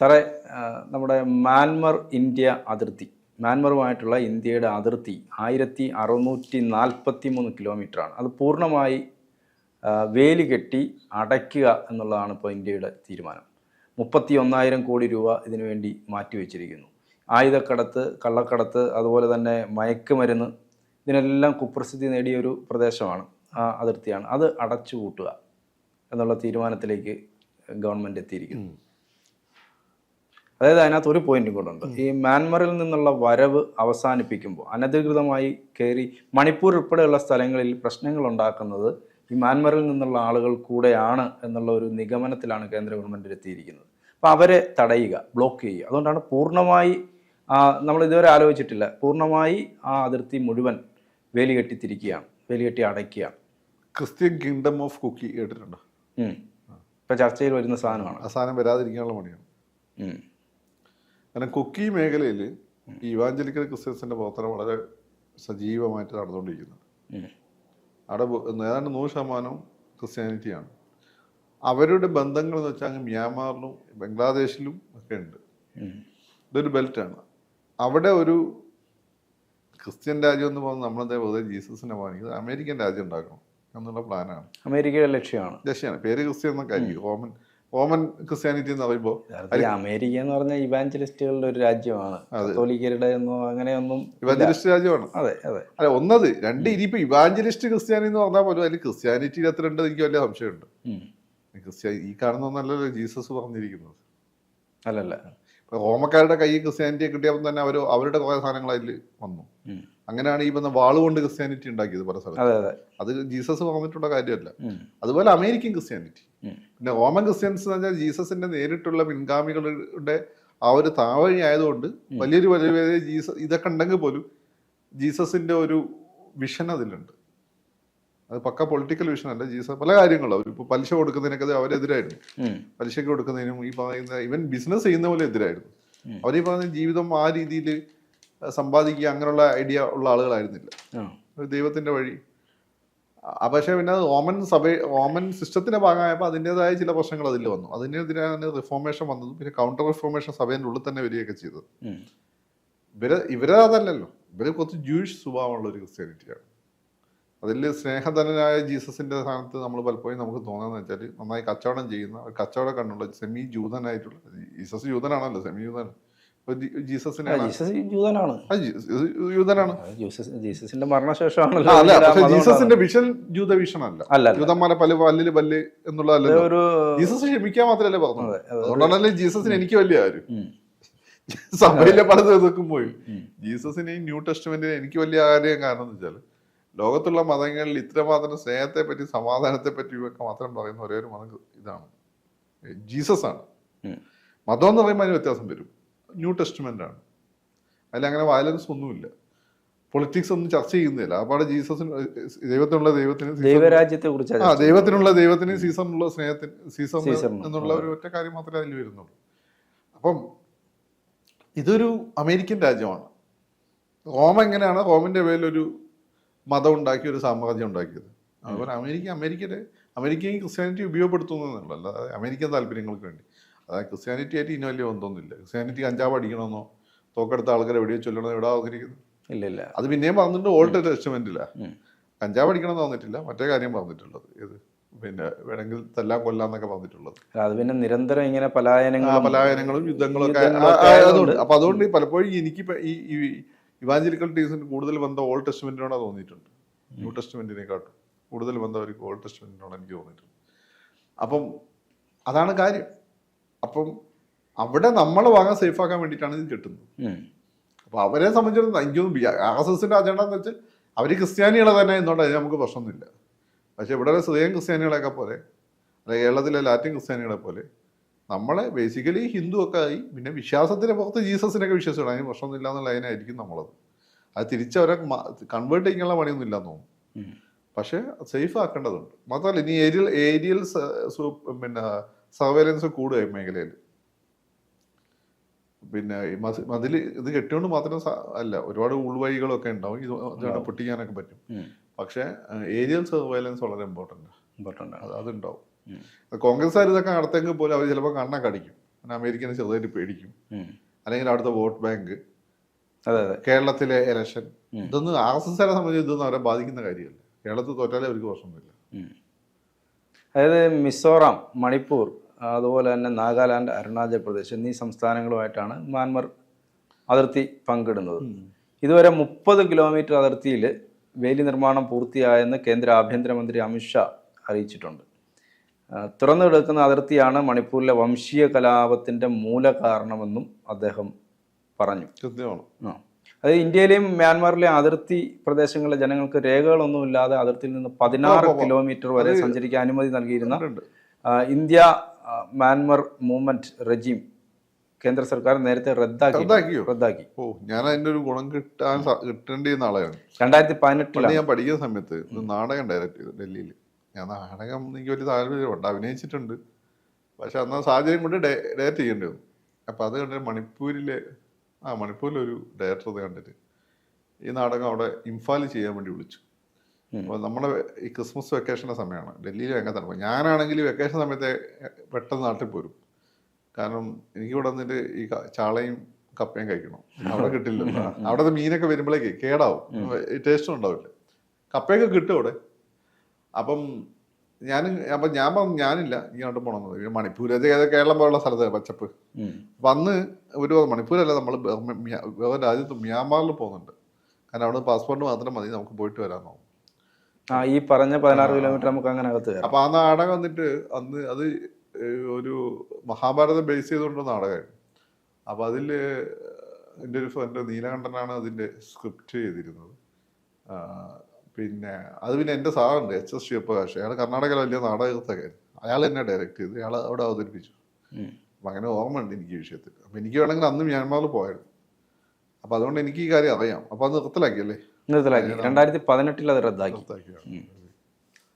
സാറേ നമ്മുടെ മാൻമർ ഇന്ത്യ അതിർത്തി മ്യാൻമറുമായിട്ടുള്ള ഇന്ത്യയുടെ അതിർത്തി ആയിരത്തി അറുന്നൂറ്റി നാൽപ്പത്തി മൂന്ന് കിലോമീറ്ററാണ്. അത് പൂർണമായി വേലി കെട്ടി അടയ്ക്കുക എന്നുള്ളതാണ് ഇപ്പോൾ ഇന്ത്യയുടെ തീരുമാനം. മുപ്പത്തി ഒന്നായിരം കോടി രൂപ ഇതിനുവേണ്ടി മാറ്റിവെച്ചിരിക്കുന്നു ആയുധക്കടത്ത് കള്ളക്കടത്ത് അതുപോലെ തന്നെ മയക്കുമരുന്ന് ഇതിനെല്ലാം കുപ്രസിദ്ധി നേടിയ ഒരു പ്രദേശമാണ് ആ അതിർത്തിയാണ്. അത് അടച്ചു പൂട്ടുക എന്നുള്ള തീരുമാനത്തിലേക്ക് ഗവൺമെന്റ് എത്തിയിരിക്കുന്നു. അതായത് അതിനകത്ത് ഒരു പോയിന്റും കൂടെ ഉണ്ട്. ഈ മ്യാൻമറിൽ നിന്നുള്ള വരവ് അവസാനിപ്പിക്കുമ്പോൾ അനധികൃതമായി കയറി മണിപ്പൂർ ഉൾപ്പെടെയുള്ള സ്ഥലങ്ങളിൽ പ്രശ്നങ്ങൾ ഉണ്ടാക്കുന്നത് ഈ മ്യാൻമറിൽ നിന്നുള്ള ആളുകൾ കൂടെയാണ് എന്നുള്ള ഒരു നിഗമനത്തിലാണ് കേന്ദ്ര ഗവൺമെന്റ് എത്തിയിരിക്കുന്നത്. അപ്പോൾ അവരെ തടയുക ബ്ലോക്ക് ചെയ്യുക. അതുകൊണ്ടാണ് പൂർണമായി നമ്മൾ ഇതുവരെ ആലോചിച്ചിട്ടില്ല. പൂർണമായി ആ അതിർത്തി മുഴുവൻ വേലി കെട്ടിത്തിരിക്കുകയാണ് വേലി കെട്ടി അടയ്ക്കുകയാണ്. ക്രിസ്ത്യൻ കിങ്ഡം ഓഫ് കുക്കി കേട്ടിട്ടുണ്ടോ. ഇപ്പൊ ചർച്ചയിൽ വരുന്ന സാധനമാണ്. ആ സാധനം വരാതിരിക്കാനുള്ള പണിയാണ്. ഉം. കാരണം കുക്കി മേഖലയിൽ ഈ ഇവാഞ്ചലിക്കൽ ക്രിസ്ത്യൻസിന്റെ പ്രവർത്തനം വളരെ സജീവമായിട്ട് നടന്നുകൊണ്ടിരിക്കുന്നത്. അവിടെ ഏതാണ്ട് നൂറ് ശതമാനം ക്രിസ്ത്യാനിറ്റിയാണ്. അവരുടെ ബന്ധങ്ങൾ എന്ന് വെച്ചാൽ അങ്ങ് മ്യാൻമാറിലും ബംഗ്ലാദേശിലും ഒക്കെ ഉണ്ട്. ഇതൊരു ബെൽറ്റാണ്. അവിടെ ഒരു ക്രിസ്ത്യൻ രാജ്യം എന്ന് പറഞ്ഞാൽ നമ്മളെന്താ വെറുതെ ജീസസിനെ വാങ്ങിക്കുന്നത് അമേരിക്കൻ രാജ്യം ഉണ്ടാക്കണം എന്നുള്ള പ്ലാനാണ്. അമേരിക്കയുടെ ലക്ഷ്യമാണ്. ലക്ഷ്യമാണ്. പേര് ക്രിസ്ത്യൻ എന്നൊക്കെ ആയിരിക്കും. റോമൻ റോമൻ ക്രിസ്ത്യാനിറ്റി എന്ന് പറയുമ്പോൾ അമേരിക്ക എന്ന് പറഞ്ഞ ഇവാഞ്ചലിസ്റ്റുകളുടെ ഒരു രാജ്യമാണ്. കത്തോലിക്കരുടെ അങ്ങനെയൊന്നും ഇവാഞ്ചലിസ്റ്റ് രാജ്യമാണ്. അതെ അതെ. അല്ല ഒന്നത് രണ്ട് ഇനിയിപ്പോ ഇവാഞ്ചലിസ്റ്റ് ക്രിസ്ത്യാനി എന്ന് പറഞ്ഞാൽ പോലും അതിൽ ക്രിസ്ത്യാനിറ്റി ഉണ്ട് എനിക്ക് വലിയ സംശയമുണ്ട്. ക്രിസ്ത്യാനി ഈ കാണുന്ന ഒന്നല്ലല്ലോ ജീസസ് പറഞ്ഞിരിക്കുന്നത്. അല്ലല്ല. റോമക്കാരുടെ കൈ ക്രിസ്ത്യാനിറ്റിയെ കിട്ടിയപ്പോൾ തന്നെ അവർ അവരുടെ കുറെ സാധനങ്ങൾ അതിൽ വന്നു. അങ്ങനെയാണ് ഈ പറഞ്ഞ വാളുകൊണ്ട് ക്രിസ്ത്യാനിറ്റി ഉണ്ടാക്കിയത് പല സ്ഥലത്ത്. അതെ ജീസസ് പറഞ്ഞിട്ടുള്ള കാര്യമല്ല. അതുപോലെ അമേരിക്കൻ ക്രിസ്ത്യാനിറ്റി. പിന്നെ റോമൻ ക്രിസ്ത്യൻസ് എന്ന് പറഞ്ഞാൽ ജീസസിന്റെ നേരിട്ടുള്ള പിൻഗാമികളുടെ ആ ഒരു താവഴി ആയതുകൊണ്ട് വലിയൊരു വലിയ വലിയ ജീസസ് ഇതൊക്കെ ഉണ്ടെങ്കിൽ പോലും ജീസസിന്റെ ഒരു വിഷൻ അതിലുണ്ട്. അത് പക്ക പൊളിറ്റിക്കൽ വിഷൻ അല്ല ജീസസ് പല കാര്യങ്ങളും. അവർ ഇപ്പോൾ പലിശ കൊടുക്കുന്നതിനൊക്കെ അവരെതിരായിരുന്നു. പലിശയ്ക്ക് കൊടുക്കുന്നതിനും ഈ പറയുന്ന ഇവൻ ബിസിനസ് ചെയ്യുന്ന പോലെ എതിരായിരുന്നു. അവർ ഈ പറയുന്ന ജീവിതം ആ രീതിയിൽ സമ്പാദിക്കുക അങ്ങനെയുള്ള ഐഡിയ ഉള്ള ആളുകളായിരുന്നില്ല. ദൈവത്തിന്റെ വഴി. പക്ഷേ പിന്നെ റോമൻ സഭ റോമൻ സിസ്റ്റത്തിന്റെ ഭാഗമായപ്പോൾ അതിന്റെതായ ചില പ്രശ്നങ്ങൾ അതിൽ വന്നു. അതിനെതിരാണ് റിഫോർമേഷൻ വന്നതും. പിന്നെ കൗണ്ടർ റിഫോർമേഷൻ സഭേന്റെ ഉള്ളിൽ തന്നെ വരികയൊക്കെ ചെയ്തത്. ഇവർ ഇവരെ അതല്ലല്ലോ. ഇവർ കുറച്ച് ജൂയിഷ് സ്വഭാവമുള്ള ഒരു ക്രിസ്ത്യാനിറ്റിയാണ്. അതിൽ സ്നേഹധനനായ ജീസസിന്റെ സ്ഥാനത്ത് നമ്മൾ പലപ്പോഴും നമുക്ക് തോന്നുന്നത് വെച്ചാൽ നന്നായി കച്ചവടം ചെയ്യുന്ന കച്ചവട കണ്ണുള്ള സെമി ജൂതനായിട്ടുള്ള ജീസസ് ജൂതനാണല്ലോ സെമി ജൂതൻ ജീസസിനെ ജൂതനാണ് ജീസസിന്റെ മരണശേഷമാണല്ലോ അല്ല പക്ഷെ ജീസസിന്റെ വിഷൻ ജൂത വിഷൻ അല്ല ജൂതന്മാരെ പല പല്ലിൽ പല്ല് എന്നുള്ളതല്ല ഒരു ജീസസ് ക്ഷമിക്കാൻ മാത്രമല്ലേ പറഞ്ഞത്. അതെ, അത്. അതുകൊണ്ടാണല്ലേ ജീസസിന് എനിക്ക് വലിയ കാര്യം. ഉം. സഭയിലെ പല ഇതൊക്കെ പോയി. ഉം. ന്യൂ ടെസ്റ്റ്മെന്റിനെ എനിക്ക് വലിയ കാര്യം കാരണം എന്ന് വെച്ചാൽ ലോകത്തുള്ള മതങ്ങളിൽ ഇത്രമാത്രം സ്നേഹത്തെ പറ്റി സമാധാനത്തെ പറ്റിയും ഒക്കെ മാത്രം പറയുന്ന ഒരേ ഒരു മതം ഇതാണ്. ജീസസ് ആണ് മതം എന്ന് പറയുമ്പോൾ അതിന് വ്യത്യാസം വരും. ന്യൂ ടെസ്റ്റ്മെന്റ് ആണ് അതിൽ അങ്ങനെ വയലൻസ് ഒന്നുമില്ല. പൊളിറ്റിക്സ് ഒന്നും ചർച്ച ചെയ്യുന്നില്ല. അപ്പാടെ ജീസസിന് ദൈവത്തിനുള്ള ദൈവത്തിന് ദൈവരാജ്യത്തെ കുറിച്ച് ആ ദൈവത്തിനുള്ള ദൈവത്തിന് സീസണിലുള്ള സ്നേഹത്തിന് സീസൺ. എന്നുള്ള ഒരു ഒറ്റ കാര്യം മാത്രമേ അതിൽ വരുന്നുള്ളൂ. അപ്പം ഇതൊരു അമേരിക്കൻ രാജ്യമാണ്. റോം എങ്ങനെയാണ് റോമിന്റെ പേരിലൊരു മതം ഉണ്ടാക്കി ഒരു സാമ്രാജ്യം ഉണ്ടാക്കിയത്? അതുപോലെ അമേരിക്ക അമേരിക്കയുടെ അമേരിക്കയും ക്രിസ്ത്യാനിറ്റി ഉപയോഗപ്പെടുത്തുന്നതല്ല അല്ലാതെ അമേരിക്കൻ താല്പര്യങ്ങൾക്ക് വേണ്ടി. അതായത് ക്രിസ്ത്യാനിറ്റി ആയിട്ട് ഇനി വലിയ ബന്ധമൊന്നുമില്ല. ക്രിസ്ത്യാനിറ്റി കഞ്ചാവ് അടിക്കണമെന്നോ തോക്കെടുത്ത ആൾക്കാരെ വെടിവെച്ച് ചൊല്ലണോ എവിടെ ആഗ്രഹിക്കുന്നു. ഇല്ല ഇല്ല. അത് പിന്നെയും പറഞ്ഞിട്ട് ഓൾഡ് ടെസ്റ്റ്മെന്റില്ല. കഞ്ചാവ് അടിക്കണം പറഞ്ഞിട്ടില്ല മറ്റേ കാര്യം പറഞ്ഞിട്ടുള്ളത്. ഇത് പിന്നെ വേണമെങ്കിൽ തല്ലാൻ കൊല്ലാന്നൊക്കെ പറഞ്ഞിട്ടുള്ളത്. അത് പിന്നെ നിരന്തരം ഇങ്ങനെ പലായനങ്ങളും പലായനങ്ങളും യുദ്ധങ്ങളും ഒക്കെ യുദ്ധങ്ങളൊക്കെ അതുകൊണ്ട് അപ്പൊ അതുകൊണ്ട് പലപ്പോഴും എനിക്ക് ഈ ഇവാഞ്ചലിക്കൽ ടീസിന് കൂടുതൽ ബന്ധം ഓൾഡ് ടെസ്റ്റ്മെന്റിനോടാ തോന്നിയിട്ടുണ്ട്. ന്യൂ ടെസ്റ്റ്മെന്റിനെക്കാട്ടും കൂടുതൽ ബന്ധം അവർക്ക് ഓൾഡ് ടെസ്റ്റ്മെന്റിനോട് എനിക്ക് തോന്നിയിട്ടുണ്ട്. അപ്പം അതാണ് കാര്യം. അപ്പം അവിടെ നമ്മൾ വാങ്ങാൻ സേഫാക്കാൻ വേണ്ടിയിട്ടാണ് ഇത് കിട്ടുന്നത്. അപ്പോൾ അപ്പൊ അവരെ സംബന്ധിച്ചിടത്തോളം എനിക്കൊന്നും ആർ എസ് എസിന്റെ അജണ്ട എന്ന് വെച്ചാൽ അവർ ക്രിസ്ത്യാനികളെ തന്നെ എന്നുകൊണ്ട് അതിന് നമുക്ക് പ്രശ്നമൊന്നുമില്ല. പക്ഷെ ഇവിടെ സ്വയം ക്രിസ്ത്യാനികളെയൊക്കെ പോലെ അല്ലെങ്കിൽ കേരളത്തിലെ ലാറ്റിൻ ക്രിസ്ത്യാനികളെ പോലെ നമ്മളെ ബേസിക്കലി ഹിന്ദു ഒക്കെ ആയി പിന്നെ വിശ്വാസത്തിന് പുറത്ത് ജീസസിനൊക്കെ വിശ്വസിക്കണം അതിന് പ്രശ്നമൊന്നുമില്ല എന്നുള്ള അതിനായിരിക്കും നമ്മളത്. അത് തിരിച്ചവരെ കൺവേർട്ട് ചെയ്യാനുള്ള പണിയൊന്നും ഇല്ലെന്ന് തോന്നുന്നു. പക്ഷേ സേഫ് ആക്കേണ്ടതുണ്ട്. മാത്രമല്ല ഇനി ഏരിയൽ ഏരിയൽ പിന്നെ സർവേലൻസ് കൂടുക ഈ മേഖലയിൽ. പിന്നെ മതിൽ ഇത് കെട്ടിയോണ്ട് മാത്രം അല്ല ഒരുപാട് ഉൾവഴികളൊക്കെ ഉണ്ടാവും. ഇത് പൊട്ടിക്കാനൊക്കെ പറ്റും. പക്ഷെ ഏരിയൽ സർവൈലൻസ് വളരെ ഇമ്പോർട്ടന്റ് ഇമ്പോർട്ടന്റ് ആണ്. അത് അതുണ്ടാവും. കോൺഗ്രസ്സുകാർ ഇതൊക്കെ നടത്തെങ്കിൽ പോലും അവർ ചിലപ്പോൾ കണ്ണൊക്കെ അടിക്കും പിന്നെ അമേരിക്കനെ ചെറുതായിട്ട് പേടിക്കും. അല്ലെങ്കിൽ അവിടുത്തെ വോട്ട് ബാങ്ക് അതെ അതെ. കേരളത്തിലെ ഇലക്ഷൻ ഇതൊന്നും ആർ എസ് എസ്കാരെ സംബന്ധിച്ച് ഇതൊന്നും അവരെ ബാധിക്കുന്ന കാര്യമല്ല. കേരളത്തിൽ തോറ്റാലേ അവർക്ക് പ്രശ്നമൊന്നുമില്ല. അതായത് മിസോറാം മണിപ്പൂർ അതുപോലെ തന്നെ നാഗാലാൻഡ് അരുണാചൽ പ്രദേശ് എന്നീ സംസ്ഥാനങ്ങളുമായിട്ടാണ് മ്യാൻമർ അതിർത്തി പങ്കിടുന്നത്. ഇതുവരെ മുപ്പത് കിലോമീറ്റർ അതിർത്തിയിൽ വേലി നിർമ്മാണം പൂർത്തിയായെന്ന് കേന്ദ്ര ആഭ്യന്തരമന്ത്രി അമിത്ഷാ അറിയിച്ചിട്ടുണ്ട്. തുറന്നു കിടക്കുന്ന അതിർത്തിയാണ് മണിപ്പൂരിലെ വംശീയ കലാപത്തിന്റെ മൂല കാരണമെന്നും അദ്ദേഹം പറഞ്ഞു. കൃത്യമാണ് ആ. അത് ഇന്ത്യയിലെയും മ്യാൻമാറിലെയും അതിർത്തി പ്രദേശങ്ങളിലെ ജനങ്ങൾക്ക് രേഖകളൊന്നുമില്ലാതെ അതിർത്തിയിൽ നിന്ന് പതിനാറ് കിലോമീറ്റർ വരെ സഞ്ചരിക്കാൻ അനുമതി നൽകിയിരുന്ന ഇന്ത്യ മ്യാൻമാർ മൂവ്മെന്റ് റെജീം കേന്ദ്ര സർക്കാർ നേരത്തെ റദ്ദാക്കി റദ്ദാക്കി. ഓ ഞാൻ അതിന്റെ ഒരു ഗുണം കിട്ടാൻ കിട്ടേണ്ടി കിട്ടേണ്ടിയിരുന്ന ആളെയാണ്. രണ്ടായിരത്തി പതിനെട്ടിലാണ്. ഞാൻ പഠിക്കുന്ന സമയത്ത് നാടകം ഡയറക്റ്റ് ചെയ്തു ഡൽഹിയിൽ ഞാൻ നാടകം എനിക്ക് വലിയ താല്പര്യമുണ്ട് അഭിനയിച്ചിട്ടുണ്ട്. പക്ഷെ അന്ന് സാഹചര്യം കൊണ്ട് ഡയറക്റ്റ് ചെയ്യേണ്ടി വന്നു. അപ്പൊ അത് കണ്ടിട്ട് മണിപ്പൂരിലെ ആ മണിപ്പൂരിലൊരു ഡയറക്ടർ കണ്ടിട്ട് ഈ നാടകം അവിടെ ഇംഫാൽ ചെയ്യാൻ വേണ്ടി വിളിച്ചു. അപ്പോൾ നമ്മുടെ ഈ ക്രിസ്മസ് വെക്കേഷന്റെ സമയമാണ്. ഡൽഹിയിൽ എങ്ങനെ തണുപ്പ്. ഞാനാണെങ്കിൽ വെക്കേഷൻ സമയത്തെ പെട്ടെന്ന് നാട്ടിൽ പോരും. കാരണം എനിക്ക് ഇവിടെ വന്നിട്ട് ഈ ചാളയും കപ്പയും കഴിക്കണം. അവിടെ കിട്ടില്ല. അവിടുത്തെ മീനൊക്കെ വരുമ്പോഴേക്ക് കേടാവും. ടേസ്റ്റും ഉണ്ടാവില്ല. കപ്പയൊക്കെ കിട്ടും അവിടെ. അപ്പം ഞാൻ അപ്പൊ ഞാൻ പറഞ്ഞു ഞാനില്ല. ഇങ്ങോട്ട് പോകണമെന്ന് മണിപ്പൂർ അത് കേരളം പോലുള്ള സ്ഥലത്ത് പച്ചപ്പ്. വന്ന് ഒരു മണിപ്പൂരല്ല നമ്മൾ വേറെ രാജ്യത്ത് മ്യാൻമാറിൽ പോകുന്നുണ്ട്. കാരണം അവിടെ പാസ്പോർട്ട് മാത്രം മതി നമുക്ക് പോയിട്ട് വരാമെന്നോ ആ ഈ പറഞ്ഞ പതിനാറ് കിലോമീറ്റർ നമുക്ക് അങ്ങനെ അകത്ത് അപ്പൊ ആ നാടകം വന്നിട്ട് അന്ന് അത് ഒരു മഹാഭാരതം ബേസ് ചെയ്തുകൊണ്ട് നാടകമായിരുന്നു. അപ്പൊ അതിൽ എന്റെ ഒരു ഫ്രണ്ട് നീലകണ്ഠനാണ് അതിന്റെ സ്ക്രിപ്റ്റ് ചെയ്തിരുന്നത്. പിന്നെ അത് പിന്നെ എന്റെ സാറുണ്ട് എച്ച് എസ് ശിവപ്രകാശ് അയാൾ കർണാടകയിലെ വലിയ നാടകത്തൊക്കെ അയാൾ എന്നെ ഡയറക്റ്റ് ചെയ്ത് അയാൾ അവിടെ അവതരിപ്പിച്ചു. അപ്പം അങ്ങനെ ഓർമ്മയുണ്ട് എനിക്ക് ഈ വിഷയത്തിൽ. അപ്പൊ എനിക്ക് വേണമെങ്കിൽ അന്ന് മ്യാൻമാറിൽ പോയായിരുന്നു. അപ്പൊ അതുകൊണ്ട് എനിക്ക് ഈ കാര്യം അറിയാം. അപ്പൊ അത് നിർത്തലാക്കിയല്ലേ? നിർത്തലാക്കി. രണ്ടായിരത്തി പതിനെട്ടിൽ അത് റദ്ദാക്കി.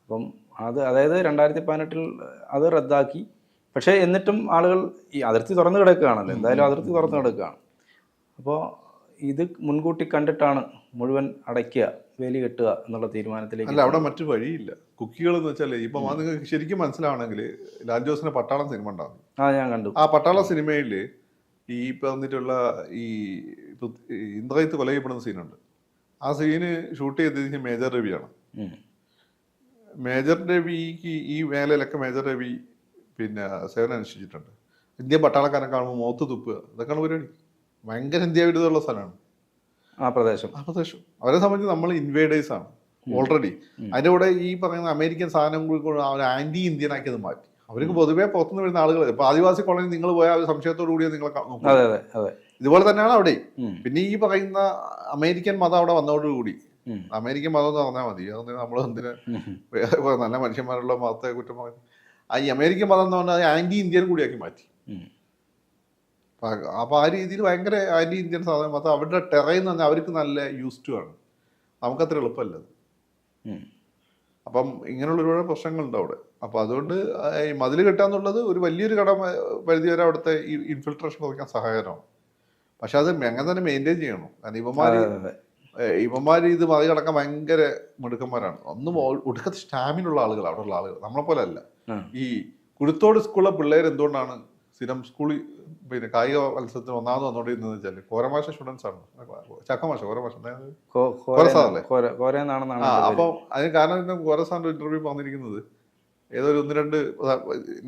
അപ്പം അത് അതായത് രണ്ടായിരത്തി പതിനെട്ടിൽ അത് റദ്ദാക്കി. പക്ഷേ എന്നിട്ടും ആളുകൾ ഈ അതിർത്തി തുറന്നു കിടക്കുകയാണല്ലോ. എന്തായാലും അതിർത്തി തുറന്നു കിടക്കുകയാണ്. അപ്പോൾ ഇത് മുൻകൂട്ടി കണ്ടിട്ടാണ് മുഴുവൻ അടയ്ക്കുക വേലി കെട്ടുക എന്നുള്ള തീരുമാനത്തിലേക്ക് അല്ല അവിടെ മറ്റു വഴിയില്ല. കുക്കികൾ എന്ന് വെച്ചാൽ ഇപ്പൊ നിങ്ങൾക്ക് ശരിക്കും മനസ്സിലാവണമെങ്കിൽ ലാൽ ജോസിന്റെ പട്ടാളം സിനിമ ഉണ്ടാകും ആ ഞാൻ കണ്ടു. ആ പട്ടാള സിനിമയിൽ ഈ ഇപ്പൊ വന്നിട്ടുള്ള ഈ ഇന്ദ്രയത്ത് കൊല ചെയ്യപ്പെടുന്ന സീനുണ്ട്. ആ സീന് ഷൂട്ട് ചെയ്തത് മേജർ രവിയാണ്. മേജർ രവിക്ക് ഈ വേലയിലൊക്കെ മേജർ രവി പിന്നെ സേവനം അനുഷ്ഠിച്ചിട്ടുണ്ട്. ഇന്ത്യൻ പട്ടാളക്കാരൻ കാണുമ്പോൾ മുഖത്ത് തുപ്പുക ഇതൊക്കെയാണ് പരിപാടി. ഭയങ്കര ഇന്ത്യ വിരുദ്ധമുള്ള സ്ഥലമാണ്. ആ പ്രദേശം. ആ പ്രദേശം. അവരെ സംബന്ധിച്ച് നമ്മൾ ഇൻവേഡേഴ്സ് ആണ്. ഓൾറെഡി അതിന്റെ കൂടെ ഈ പറയുന്ന അമേരിക്കൻ സാധനം കൂടി അവർ ആന്റി ഇന്ത്യൻ ആക്കി അത് മാറ്റി. അവർക്ക് പൊതുവേ പുറത്തുനിന്ന് വരുന്ന ആളുകൾ ഇപ്പൊ ആദിവാസി കോളനി നിങ്ങൾ പോയാൽ സംശയത്തോടു കൂടിയേ നിങ്ങളെ നോക്കൂ. ഇതുപോലെ തന്നെയാണ് അവിടെ. പിന്നെ ഈ പറയുന്ന അമേരിക്കൻ മതം അവിടെ വന്നതോടുകൂടി അമേരിക്കൻ മതം എന്ന് പറഞ്ഞാൽ മതി. അതൊന്നും നമ്മൾ എന്തിന് നല്ല മനുഷ്യന്മാരുള്ള മതത്തെ കുറ്റം പറഞ്ഞു. ഈ അമേരിക്കൻ മതം എന്ന് പറഞ്ഞാൽ ആന്റി ഇന്ത്യൻ കൂടിയാക്കി മാറ്റി. ഉം. അപ്പൊ ആ- രീതിയിൽ ഭയങ്കര ആന്റി ഇന്ത്യൻ സാധനം മാത്രം അവരുടെ ടെറൈൻ നിന്ന് പറഞ്ഞാൽ അവർക്ക് നല്ല യൂസ് ടു ആണ്. നമുക്കത്ര എളുപ്പമല്ല അപ്പം ഇങ്ങനെയുള്ള ഒരുപാട് പ്രശ്നങ്ങളുണ്ട് അവിടെ. അപ്പോൾ അതുകൊണ്ട് ഈ മതിൽ കെട്ടാന്നുള്ളത് ഒരു വലിയൊരു കടമ പരിധി വരെ അവിടുത്തെ ഈ ഇൻഫിൽട്രേഷൻ കുറയ്ക്കാൻ സഹായകരമാണ്. പക്ഷെ അത് എങ്ങനെ തന്നെ മെയിന്റെയിൻ ചെയ്യണം. കാരണം ഇവന്മാര് ഇവന്മാർ ഇവന്മാര് ഇത് മറികടക്കാൻ ഭയങ്കര മിടുക്കന്മാരാണ്. ഒന്നും ഒടുക്കത്തെ സ്റ്റാമിനുള്ള ആളുകൾ അവിടെയുള്ള ഉള്ള ആളുകൾ. നമ്മളെ പോലെ അല്ല. ഈ കുരുത്തോട് സ്കൂളിലെ പിള്ളേർ എന്തുകൊണ്ടാണ് സ്ഥിരം സ്കൂളിൽ പിന്നെ കായിക മത്സരത്തിന് ഒന്നാമത് വന്നോണ്ടിരുന്നത് വെച്ചാൽ കോരമാശ സ്റ്റുഡൻസ് ആണ്. ചക്കമാശ കോരമാശ കോരസാറല്ലേ? എന്റെ അതിന് കാരണം ഇന്ന് കോരസാറിന്റെ ഇന്റർവ്യൂ പറഞ്ഞിരിക്കുന്നത് ഏതോ ഒരു ഒന്ന് രണ്ട്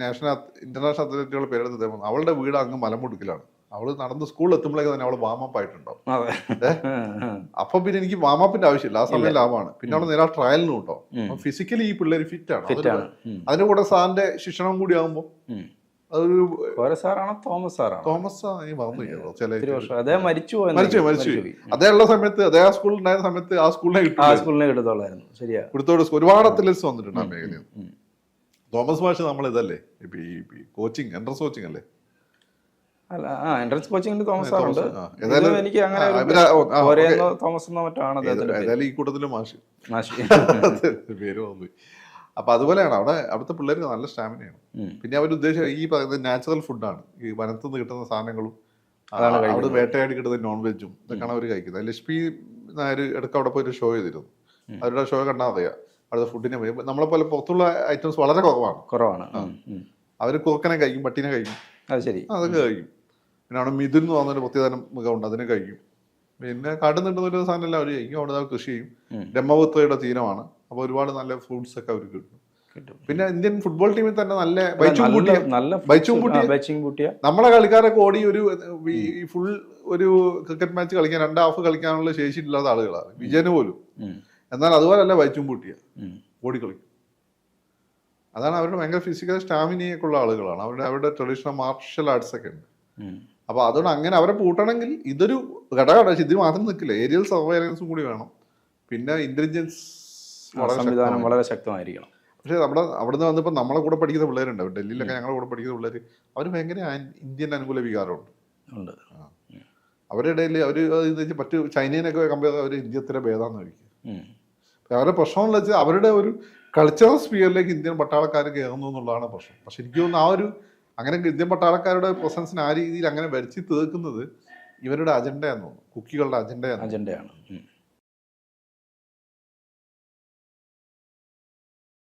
നാഷണൽ ഇന്റർനാഷണൽ അത്ലറ്റുകളുടെ പേരെടുത്ത് തരുമ്പോൾ അവളുടെ വീട് അങ്ങ് മലമുടുക്കിലാണ്. അവൾ നടന്ന് സ്കൂളിൽ എത്തുമ്പോഴേക്ക് തന്നെ അവൾ വാമപ്പ് ആയിട്ടുണ്ടാവും. അപ്പൊ പിന്നെ എനിക്ക് വാമപ്പിന്റെ ആവശ്യമില്ല. ആ സമയം ലാഭമാണ്. പിന്നെ അവിടെ നേരെ ട്രയലിനും കേട്ടോ. ഫിസിക്കലി ഈ പിള്ളേർ ഫിറ്റ് ആണ്. അതിന്റെ കൂടെ സാറിന്റെ ശിക്ഷണം കൂടി ആകുമ്പോൾ ഉം. അതൊരു സാറാണോ? തോമസ് സാറാണോ? തോമസ് ആ, ഈ മറന്നു ചില അദ്ദേഹം മരിച്ചു മരിച്ചു മരിച്ചു. അതേ ഉള്ള സമയത്ത് അതേ ആ സ്കൂളിൽ ഉണ്ടായിരുന്ന സമയത്ത് ആ സ്കൂളിനെ ആ കിട്ടും സ്കൂളിനെ എടുത്തോളായിരുന്നു ശരിയാ. കൊടുത്തോട് ഒരുപാട് അത്ലറ്റ്സ് വന്നിട്ടുണ്ട് ആ മേഖലയിൽ. തോമസ് മാഷ് നമ്മൾ ഇതല്ലേ ഇപ്പൊ ഈ കോച്ചിങ് എൻട്രൻസ് കോച്ചിങ് അല്ലേ? അല്ല ആ എൻട്രൻസ് കോച്ചിങ്ങിൽ തോമസ് സാറുണ്ട്. ആ, എനിക്ക് അങ്ങനെ ആ, തോമസ് എന്നോ മറ്റോ ആണ് ഏതായാലും ഈ കൂട്ടത്തിൽ മാഷ്. മാഷി. പേര് വന്നു അപ്പൊ അതുപോലെയാണ് അവിടെ അവിടുത്തെ പിള്ളേർക്ക് നല്ല സ്റ്റാമിനയാണ്. പിന്നെ അവർ ഉദ്ദേശിച്ച ഈ പറയുന്നത് നാച്ചുറൽ ഫുഡാണ്. ഈ വനത്തിൽ നിന്ന് കിട്ടുന്ന സാധനങ്ങളും അവിടെ. വേട്ടയാടി കിട്ടുന്ന നോൺ വെജും ഇതൊക്കെയാണ് അവർ കഴിക്കുന്നത്. ലക്ഷ്മി നായർ ഇടയ്ക്ക് അവിടെ പോയി ഒരു ഷോ ചെയ്തിരുന്നു അവരുടെ ഷോ കണ്ടാൽ അറിയാം അവിടുത്തെ ഫുഡിനെ പോയി. നമ്മളെ പോലെ പുറത്തുള്ള ഐറ്റംസ് വളരെ കുറവാണ്. കുറവാണ്. അവർ കുറുക്കനെ കഴിക്കും പട്ടിനെ കഴിക്കും. അത് ശരി. അതൊക്കെ കഴിക്കും. പിന്നെ അവിടെ മിഥുൻ എന്ന് പറഞ്ഞൊരു പ്രത്യേകതരം മുഖമുണ്ട് അതിനെ കഴിക്കും. പിന്നെ കാട്ടിൽ സാധനം എല്ലാം അവർ കഴിക്കും. അവിടെ അവർ കൃഷി ചെയ്യും. ബ്രഹ്മപുത്രയുടെ തീരമാണ്. അപ്പോൾ ഒരുപാട് നല്ല ഫ്രൂട്ട്സ് ഒക്കെ അവർക്ക് കിട്ടും. പിന്നെ ഇന്ത്യൻ ഫുട്ബോൾ ടീമിൽ തന്നെ നല്ല നമ്മളെ കളിക്കാരൊക്കെ ഓടി ഒരു ഈ ഫുൾ ഒരു ക്രിക്കറ്റ് മാച്ച് കളിക്കാൻ രണ്ട് ഹാഫ് കളിക്കാനുള്ള ശേഷി ഇല്ലാത്ത ആളുകളാണ്. വിജയന് പോലും. എന്നാൽ അതുപോലല്ല വൈച്ചും പൂട്ടിയ ഉം. ഓടി കളിക്കും. അതാണ് അവരുടെ ഭയങ്കര ഫിസിക്കൽ സ്റ്റാമിനയൊക്കെ ഉള്ള ആളുകളാണ്. അവരുടെ അവരുടെ ട്രഡീഷണൽ മാർഷൽ ആർട്സ് ഒക്കെ ഉണ്ട്. അപ്പൊ അതുകൊണ്ട് അങ്ങനെ അവരെ പൂട്ടണമെങ്കിൽ ഇതൊരു ഘടകമാണ്. പക്ഷെ ഇത് മാത്രം നിൽക്കില്ല. ഏരിയൽ സർവൈലൻസും കൂടി വേണം. പിന്നെ ഇന്റലിജൻസ് സംവിധാനം. വളരെ ശക്തമായിരിക്കണം. പക്ഷേ നമ്മുടെ അവിടുന്ന് വന്നപ്പോൾ നമ്മളെ കൂടെ പഠിക്കുന്ന പിള്ളേരുണ്ട്? ഡൽഹിയിലൊക്കെ ഞങ്ങളുടെ കൂടെ പഠിക്കുന്ന പിള്ളേർ അവർ ഭയങ്കര ഇന്ത്യൻ അനുകൂല വികാരമുണ്ട്. ഉണ്ട്. അവരുടെ ഇടയിൽ അവർ മറ്റു ചൈനയിനൊക്കെ കമ്പയർ അവർ ഇന്ത്യത്തിലെ ഭേദാന്ന് കഴിക്കും അവരുടെ പ്രശ്നം എന്ന് വെച്ചാൽ അവരുടെ ഒരു കൾച്ചറൽ സ്പിയറിലേക്ക് ഇന്ത്യൻ പട്ടാളക്കാർ കയറുന്നു എന്നുള്ളതാണ് പ്രശ്നം. പക്ഷെ എനിക്ക് തോന്നുന്നു ആ ഒരു അങ്ങനെ ഇന്ത്യൻ പട്ടാളക്കാരുടെ പ്രസൻസിന് ആ രീതിയിൽ അങ്ങനെ വരച്ച് തീർക്കുന്നത് ഇവരുടെ അജണ്ടയാന്ന് തോന്നുന്നു. കുക്കികളുടെ അജണ്ടയാണ് അജണ്ടയാണ്.